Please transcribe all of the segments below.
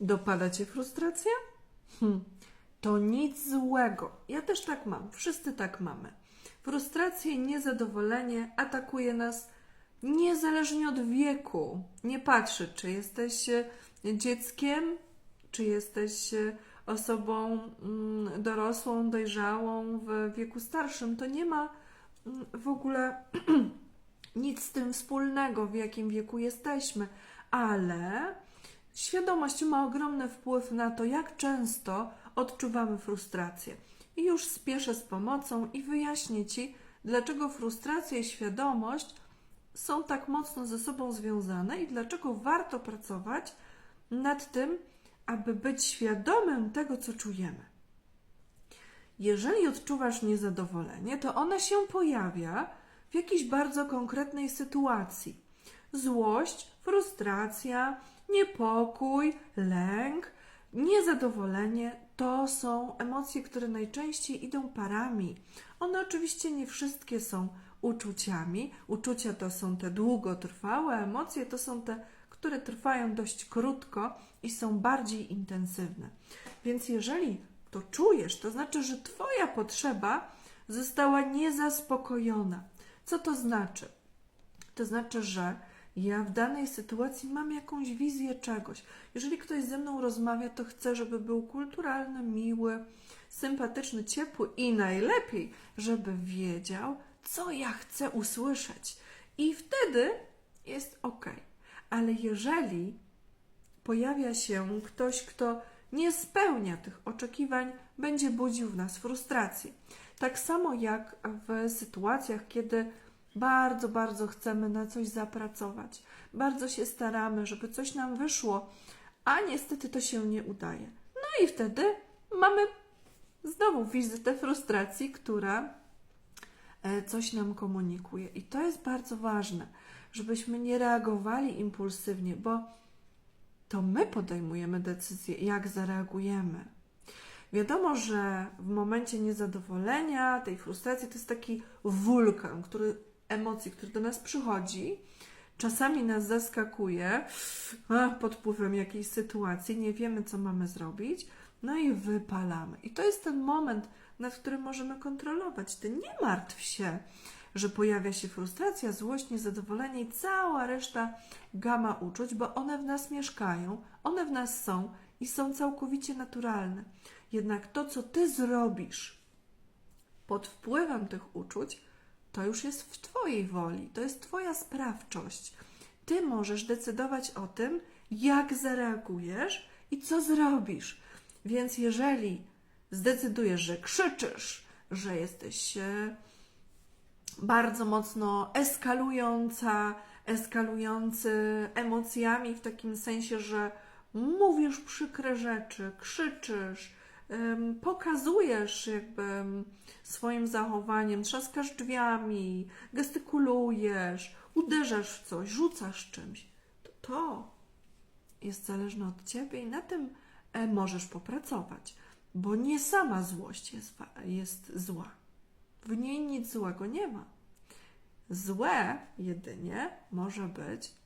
Dopada cię frustracja? Hm, to nic złego. Ja też tak mam. Wszyscy tak mamy. Frustracje i niezadowolenie atakuje nas niezależnie od wieku. Nie patrzy, czy jesteś e, dzieckiem, czy jesteś e, osobą mm, dorosłą, dojrzałą w wieku starszym. To nie ma mm, w ogóle nic z tym wspólnego, w jakim wieku jesteśmy, ale świadomość ma ogromny wpływ na to, jak często odczuwamy frustrację. I już spieszę z pomocą i wyjaśnię Ci, dlaczego frustracja i świadomość są tak mocno ze sobą związane i dlaczego warto pracować nad tym, aby być świadomym tego, co czujemy. Jeżeli odczuwasz niezadowolenie, to ono się pojawia w jakiejś bardzo konkretnej sytuacji. Złość, frustracja, niepokój, lęk, niezadowolenie to są emocje, które najczęściej idą parami. One oczywiście nie wszystkie są uczuciami. Uczucia to są te długotrwałe, emocje to są te, które trwają dość krótko i są bardziej intensywne. Więc jeżeli to czujesz, to znaczy, że Twoja potrzeba została niezaspokojona. Co to znaczy? To znaczy, że ja w danej sytuacji mam jakąś wizję czegoś. Jeżeli ktoś ze mną rozmawia, to chcę, żeby był kulturalny, miły, sympatyczny, ciepły i najlepiej, żeby wiedział, co ja chcę usłyszeć. I wtedy jest ok. Ale jeżeli pojawia się ktoś, kto nie spełnia tych oczekiwań, będzie budził w nas frustrację. Tak samo jak w sytuacjach, kiedy bardzo, bardzo chcemy na coś zapracować, bardzo się staramy, żeby coś nam wyszło, a niestety to się nie udaje. No i wtedy mamy znowu wizytę frustracji, która e, coś nam komunikuje. I to jest bardzo ważne, żebyśmy nie reagowali impulsywnie, bo to my podejmujemy decyzję, jak zareagujemy. Wiadomo, że w momencie niezadowolenia, tej frustracji, to jest taki wulkan, który emocji, który do nas przychodzi, czasami nas zaskakuje pod wpływem jakiejś sytuacji, nie wiemy, co mamy zrobić, no i wypalamy. I to jest ten moment, nad którym możemy kontrolować. Ty nie martw się, że pojawia się frustracja, złość, niezadowolenie i cała reszta gama uczuć, bo one w nas mieszkają, one w nas są i są całkowicie naturalne. Jednak to, co ty zrobisz pod wpływem tych uczuć, to już jest w Twojej woli, to jest Twoja sprawczość. Ty możesz decydować o tym, jak zareagujesz i co zrobisz. Więc jeżeli zdecydujesz, że krzyczysz, że jesteś e, bardzo mocno eskalująca, eskalujący emocjami, w takim sensie, że mówisz przykre rzeczy, krzyczysz, pokazujesz jakby swoim zachowaniem, trzaskasz drzwiami, gestykulujesz, uderzasz w coś, rzucasz czymś, to to jest zależne od ciebie i na tym e, możesz popracować, bo nie sama złość jest, jest zła. W niej nic złego nie ma. Złe jedynie może być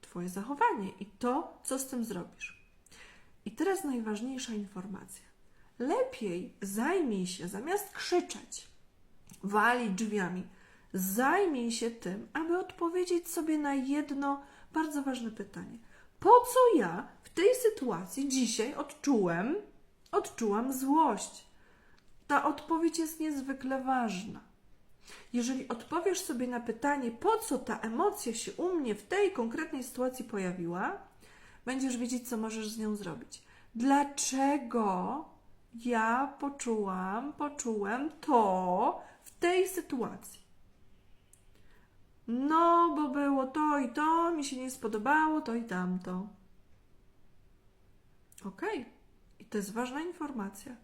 Twoje zachowanie i to, co z tym zrobisz. I teraz najważniejsza informacja. Lepiej zajmij się, zamiast krzyczeć, walić drzwiami, zajmij się tym, aby odpowiedzieć sobie na jedno bardzo ważne pytanie. Po co ja w tej sytuacji dzisiaj odczułem, odczułam złość? Ta odpowiedź jest niezwykle ważna. Jeżeli odpowiesz sobie na pytanie, po co ta emocja się u mnie w tej konkretnej sytuacji pojawiła, będziesz wiedzieć, co możesz z nią zrobić. Dlaczego ja poczułam, poczułem to w tej sytuacji? No, bo było to i to, mi się nie spodobało, to i tamto. Ok, i to jest ważna informacja.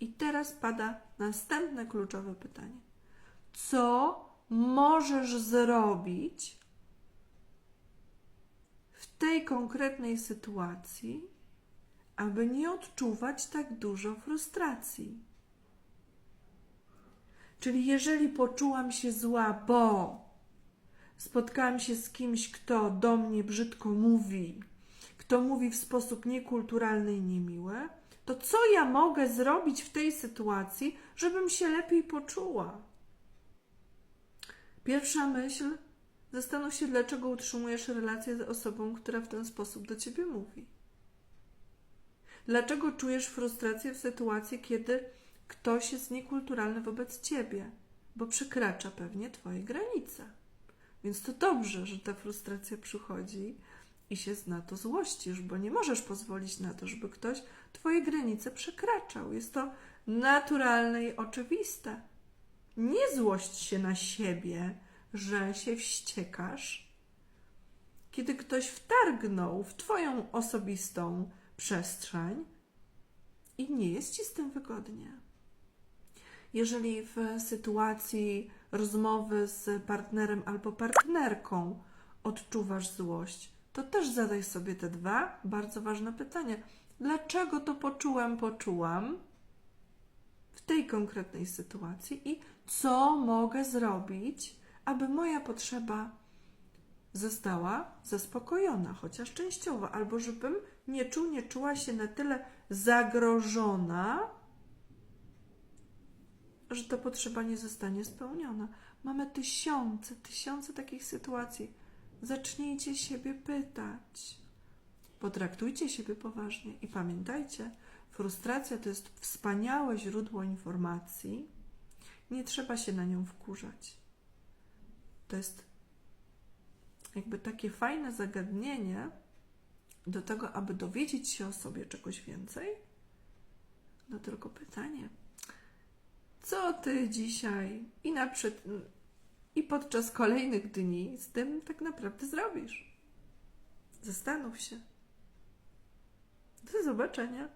I teraz pada następne kluczowe pytanie co możesz zrobić tej konkretnej sytuacji, aby nie odczuwać tak dużo frustracji. Czyli jeżeli poczułam się zła, bo spotkałam się z kimś, kto do mnie brzydko mówi, kto mówi w sposób niekulturalny i niemiły, to co ja mogę zrobić w tej sytuacji, żebym się lepiej poczuła? Pierwsza myśl: zastanów się, dlaczego utrzymujesz relację z osobą, która w ten sposób do ciebie mówi. Dlaczego czujesz frustrację w sytuacji, kiedy ktoś jest niekulturalny wobec ciebie? Bo przekracza pewnie twoje granice. Więc to dobrze, że ta frustracja przychodzi i się na to złościsz, bo nie możesz pozwolić na to, żeby ktoś twoje granice przekraczał. Jest to naturalne i oczywiste. Nie złość się na siebie, że się wściekasz, kiedy ktoś wtargnął w twoją osobistą przestrzeń i nie jest ci z tym wygodnie. Jeżeli w sytuacji rozmowy z partnerem albo partnerką odczuwasz złość, to też zadaj sobie te dwa bardzo ważne pytania. Dlaczego to poczułem, poczułam w tej konkretnej sytuacji i co mogę zrobić, aby moja potrzeba została zaspokojona, chociaż częściowo, albo żebym nie czuł, nie czuła się na tyle zagrożona, że ta potrzeba nie zostanie spełniona. Mamy tysiące, tysiące takich sytuacji. Zacznijcie siebie pytać. Potraktujcie siebie poważnie i pamiętajcie, frustracja to jest wspaniałe źródło informacji. Nie trzeba się na nią wkurzać. To jest jakby takie fajne zagadnienie do tego, aby dowiedzieć się o sobie czegoś więcej. No tylko pytanie, co ty dzisiaj i, na i podczas kolejnych dni z tym tak naprawdę zrobisz? Zastanów się. Do zobaczenia.